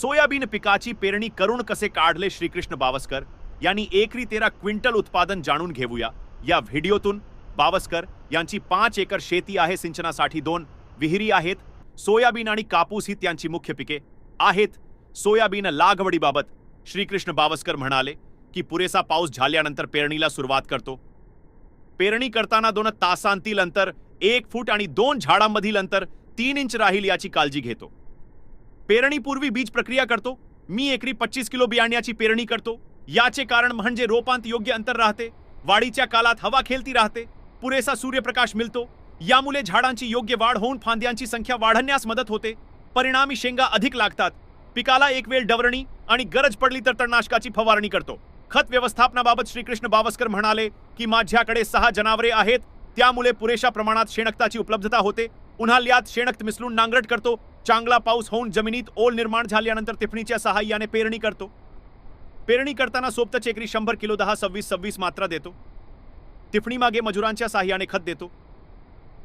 Soybean पिकाची पेरणी करून कसे काढले श्रीकृष्ण बावस्कर? यांनी एकरी तेरा क्विंटल उत्पादन जाणून घेऊया. या व्हिडिओतून बावस्कर यांची पाच एकर शेती आहे सिंचनासाठी दोन विहिरी आहेत. सोयाबीन आणि कापूस ही त्यांची मुख्य पिके आहेत. सोयाबीन लागवडीबाबत श्रीकृष्ण बावस्कर म्हणाले की पुरेसा पाऊस झाल्यानंतर पेरणीला सुरुवात करतो. पेरणी करताना दोन तासांतील अंतर एक फूट आणि दोन झाडांमधील अंतर तीन इंच राहील याची काळजी घेतो. पेरणीपूर्वी बीज प्रक्रिया करतो. मी एकरी पच्चीस किलो बियाण्याची पेरणी करतो. याचे कारण म्हणजे रोपांत योग्य अंतर राहते. वाढीच्या कालात हवा खेळती राहते. पुरेसा सूर्यप्रकाश मिळतो. यामुळे झाडांची योग्य वाढ होऊन फांद्यांची संख्या वाढण्यास मदत होते. परिणामी शेंगा अधिक लागतात. पिकाला एक वेळ डवरणी आणि गरज पडली तर तणनाशकाची फवारणी करतो. खत व्यवस्थापनाबाबत श्रीकृष्ण बावस्कर म्हणाले की माझ्याकडे सहा जनावरे आहेत. त्यामुळे पुरेशा प्रमाणात शेणक्ताची उपलब्धता होते. उन्हाळ्यात शेणक्त मिसळून नांगरट करतो. चांगला पाऊस होऊन जमिनीत ओल निर्माण झाल्यानंतर तिफणीच्या सहाय्याने पेरणी करतो. पेरणी करताना सोप्त चेकरी शंभर किलो दहा सव्वीस सव्वीस मात्रा देतो. तिफणी मागे मजुरांच्या सहाय्याने खत देतो.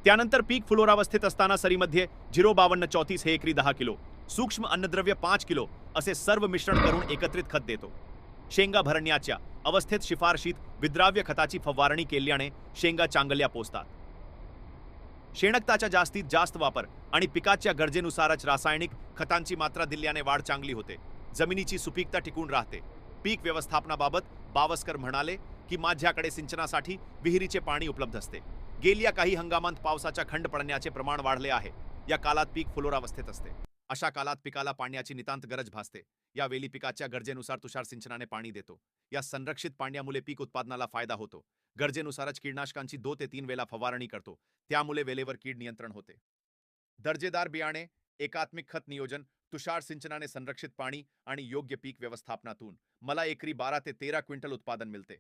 त्यानंतर पीक फुलोरावस्थेत असताना सरीमध्ये झिरो बावन्न चौतीस हे एकरी दहा किलो सूक्ष्म अन्नद्रव्य पाच किलो असे सर्व मिश्रण करून एकत्रित खत देतो. शेंगा भरण्याच्या अवस्थेत शिफारशीत विद्राव्य खताची फवारणी केल्याने शेंगा चांगल्या पोचतात शेणखताचा जास्तीत जास्त वापर आणि पिकाच्या गरजेनुसारच रासायनिक खतांची मात्रा दिल्याने वाढ चांगली होते. जमिनीची सुपीकता टिकून राहते. पीक व्यवस्थापनाबाबत बावस्कर म्हणाले की माझ्याकडे सिंचनासाठी विहिरीचे पाणी उपलब्ध असते. गेल्या काही हंगामात पावसाचा खंड पडण्याचे प्रमाण वाढले आहे. या काळात पीक फुलोरावस्थेत असते. अशा कालात पिकाला पाण्याची नितांत गरज भासते. यावेळी पिकाच्या गरजेनुसार तुषार सिंचनाने पाणी देतो. या संरक्षित पाण्यामुळे पीक उत्पादनाला फायदा होतो. गरजेनुसारच कीडनाशकांची दो ते तीन वेळा फवारणी करतो. त्यामुळे वेळेवर कीड नियंत्रण होते. दर्जेदार बियाणे एकात्मिक खत नियोजन तुषार सिंचनाने संरक्षित पाणी आणि योग्य पीक व्यवस्थापनातून. मला एकरी बारा ते तेरा क्विंटल उत्पादन मिळते.